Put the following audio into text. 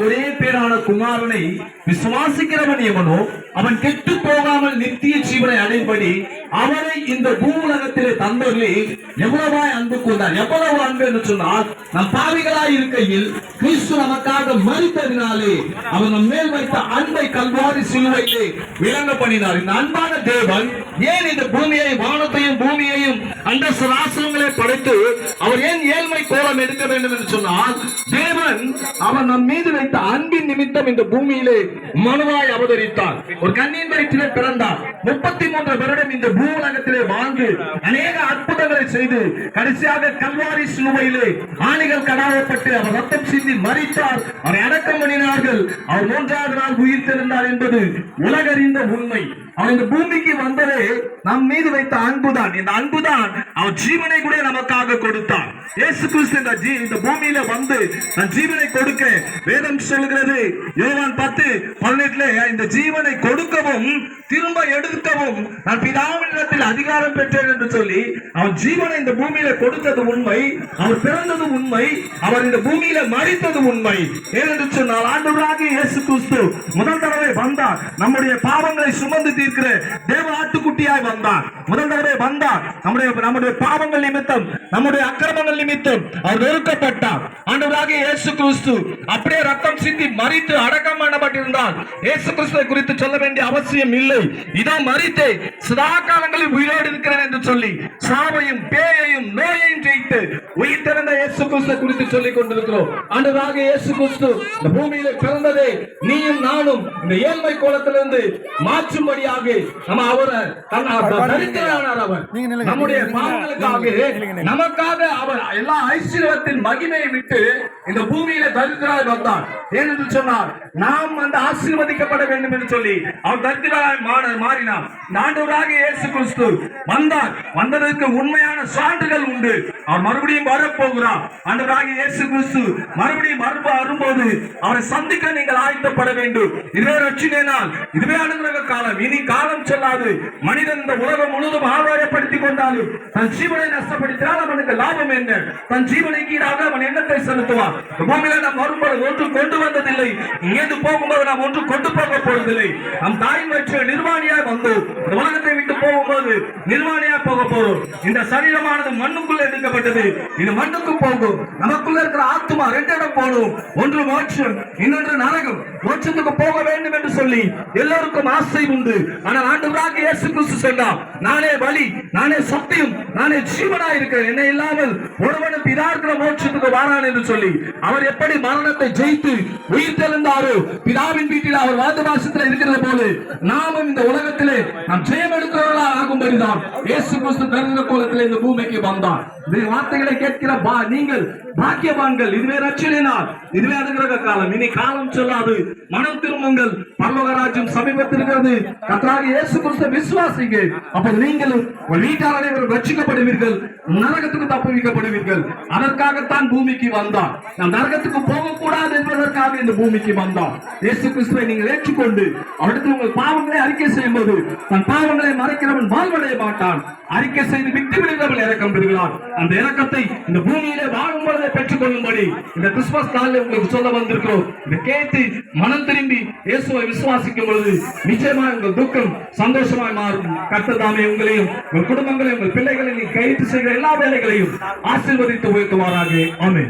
ஒரே பேரான குமாரனை விசுவாசிக்கிறவன் எவனோ அவன் கெட்டு போகாமல் நித்திய ஜீவனை அடைபடி அவனை இந்த பூலகத்திலே தந்தவர்களே எவ்வளவாய் அன்பு கொண்டார் எவ்வளவு அன்பு என்று சொன்னால் நம் பாவிகளாய் இருக்கையில் கிறிஸ்து நமக்காக மறித்ததினாலே அவர் நம் மேல் வைத்த அன்பை கல்வாரி சிலுவையிலே விளங்க பண்ணினார். இந்த அன்பான தேவன் ஏன் இந்த பூமியை வானத்தையும் பூமியையும் அந்த சராசரங்களை படைத்து அவர் ஏன் ஏழ்மை கோலம் எடுக்க வேண்டும் என்று சொன்னால் அவர் நம் மீது வைத்த அன்பின் நிமித்தம் இந்த பூமியிலே மனுவாய் அவதரித்தார். ஒரு கண்ணின் வயிற்றிலே பிறந்தார். முப்பத்தி மூன்று வருடம் இந்த பூ உலகத்திலே வாழ்ந்து அநேக அற்புதங்களை செய்து கடைசியாக கல்வாரி சிலுவையிலே ஆணிகள் கடாயப்பட்டு அவர் ரத்தம் சிந்தி மறித்தார் அவரை அடக்கம் பண்ணினார்கள். அவர் மூன்றாவது நாள் உயிர் தெரிந்தார் என்பது உலகறிந்த உண்மை. அவன் இந்த பூமிக்கு வந்ததே நம் மீது வைத்த அன்புதான். இந்த அன்புதான் அவன் ஜீவனை கூட நமக்காக கொடுத்தான். இயேசு கிறிஸ்து இந்த ஜீ- இந்த பூமியில வந்து நான் ஜீவனை கொடுக்க வேதம் சொல்கிறது யோவான் பத்து பதினெட்டுல இந்த ஜீவனை கொடுக்கவும் திரும்ப எடுக்கவும் நான் பிதாவினிடத்தில் அதிகாரம் பெற்றேன் என்று சொல்லி அவன் ஜீவனை இந்த பூமியில கொடுத்தது உண்மை அவர் பிறந்தது உண்மை அவர் இந்த பூமியில மறித்தது உண்மை. ஏனென்று சொன்னால் ஆண்டவராக இயேசு கிறிஸ்து முதல் தடவை வந்தார். நம்முடைய பாவங்களை சுமந்து இருக்கிற தேவ ஆட்டுக்குட்டியாய் வந்தார் முதல் தடவை வந்தார் நம்முடைய நம்முடைய பாவங்கள் நிமித்தம் நம்முடைய அக்கிரமங்கள் நிமித்தம் அவர் வெறுக்கப்பட்டார். ஆண்டவராக இயேசு கிறிஸ்து அப்படியே ரத்தம் சிந்தி மறித்து அடக்கம் பண்ணப்பட்டிருந்தால் இயேசு கிறிஸ்துவை குறித்து சொல்ல வேண்டிய அவசியம் இல்லை. இதோ மறித்தே சதா காலங்களில் உயிரோடு இருக்கிறேன் என்று சொல்லி சாவையும் பேயையும் நோயையும் ஜெயித்து உயிர் திறந்த இயேசு கிறிஸ்துவை குறித்து சொல்லிக் கொண்டிருக்கிறோம். ஆண்டவராக இயேசு கிறிஸ்து இந்த பூமியில பிறந்ததே நீயும் நானும் இந்த ஏழ்மை கோலத்திலிருந்து மாற்றும்படியாக நம்ம அவரை தன் தரித்திரானார் அவர். நம்முடைய பாவங்களுக்காக நமக்காக அவர் எல்லா ஐஸ்வர்யத்தின் மகிமையை விட்டு இந்த பூமியில தரித்திராய் வந்தார் என்று சொன்னார் நாம் அந்த ஆசீர்வதிக்கப்பட வேண்டும் என்று சொல்லி அவர் தரித்திராய் மாறினார் ஆண்டவராக இயேசு கிறிஸ்து வந்தார். வந்ததற்கு உண்மையான சான்றுகள் உண்டு. அவர் மறுபடியும் வரப்போகிறார். ஆண்டவராக இயேசு கிறிஸ்து மறுபடியும் மறுப வரும்போது அவரை சந்திக்க நீங்கள் ஆயத்தப்பட வேண்டும். இதுவே ரச்சினேனால் இதுவே அனுகிரக காலம். இனி காலம் செல்லாது. மனிதன் இந்த உலகம் முழுவதும் ஆதாயப்படுத்திக் கொண்டாலும் தன் ஜீவனை நஷ்டப்படுத்தினால் அவனுக்கு லாபம் என்ன? தன் ஜீவனை கீழாக அவன் எண்ணத்தை செலுத்துவான். இந்த பூமியில நாம் வரும்போது ஒன்று கொண்டு வந்ததில்லை. இங்கேந்து போகும்போது நாம் ஒன்று கொண்டு போக போவதில்லை. நம் தாயின் வச்சு நிர்வாணியாக வந்து உலகத்தை விட்டு போகும்போது நிர்வாணியா போக போறோம். இந்த சரீரமானது மண்ணுக்குள்ள எடுக்கப்பட்டது இது மண்ணுக்கு போகும். நமக்குள்ள இருக்கிற ஆத்மா ரெண்டு இடம் போடும் ஒன்று மோட்சம் இன்னொன்று நரகம். மோட்சத்துக்கு போக வேண்டும் என்று சொல்லி எல்லோருக்கும் ஆசை உண்டு. ஆனால் ஆண்டவராக இயேசு கிறிஸ்து சொன்னார் நானே வழி நானே சத்தியம் நானே ஜீவனா இருக்கிறேன் என்ன இல்லாமல் ஒருவனுக்கு இதா இருக்கிற மோட்சத்துக்கு வாரான் என்று சொல்லி அவர் எப்படி மரணத்தை ஜெயித்து உயிர் தெழுந்தாரோ பிதாவின் வீட்டில் அவர் வாழ்ந்த வாசத்தில் இருக்கிறது போல நாமும் இந்த உலகத்திலே நாம் ஜெயம எடுக்கிறவர்களா ஆகும்படிதான் இயேசு கிறிஸ்து பிறந்த கோலத்திலே இந்த பூமிக்கு வந்தான் இந்த வார்த்தைகளை கேட்கிற பா நீங்கள் பாக்கியவான்கள். இதுவே ரட்சணை இதுவே அனுகிரக காலம். இனி காலம் சொல்லாது. மனம் திரும்புங்கள். பரலோகராஜ்யம் சமீபத்திருக்கிறது. சமீபத்தில் கர்த்தராக இயேசு கிறிஸ்து விசுவாசிங்க. அப்ப நீங்களும் வீட்டார் அனைவரும் ரட்சிக்கப்படுவீர்கள் நரகத்துக்கு தப்புவிக்கப்படுவீர்கள் அதற்காகத்தான் பூமிக்கு வந்தான் நான் நரகத்துக்கு போகக்கூடாது என்பதற்காக இந்த பூமிக்கு வந்தான் இயேசு கிறிஸ்துவை நீங்கள் ஏற்றுக்கொண்டு அடுத்து உங்கள் பாவங்களை அறிக்கை செய்யும் போது தன் பாவங்களை மறைக்கிறவன் வாழ்வ வாழ்வடைய மாட்டான். அறிக்கை செய்து விட்டு விடுகிறவன் இறக்கம் பெறுகிறார் அந்த இறக்கத்தை இந்த பூமியிலே வாழும் பொழுதே பெற்றுக் கொள்ளும்படி இந்த கிறிஸ்துமஸ் நாளில் உங்களுக்கு சொல்ல வந்திருக்கிறோம். இதை கேட்டு மனம் திரும்பி இயேசுவை விசுவாசிக்கும் பொழுது நிச்சயமாக உங்கள் துக்கம் சந்தோஷமாய் மாறும். கர்த்தர் உங்களையும் உங்கள் குடும்பங்களையும் உங்கள் பிள்ளைகளையும் கைது செய்கிற எல்லா வேலைகளையும் ஆசீர்வதித்து உயர்த்துவாராக. ஆமே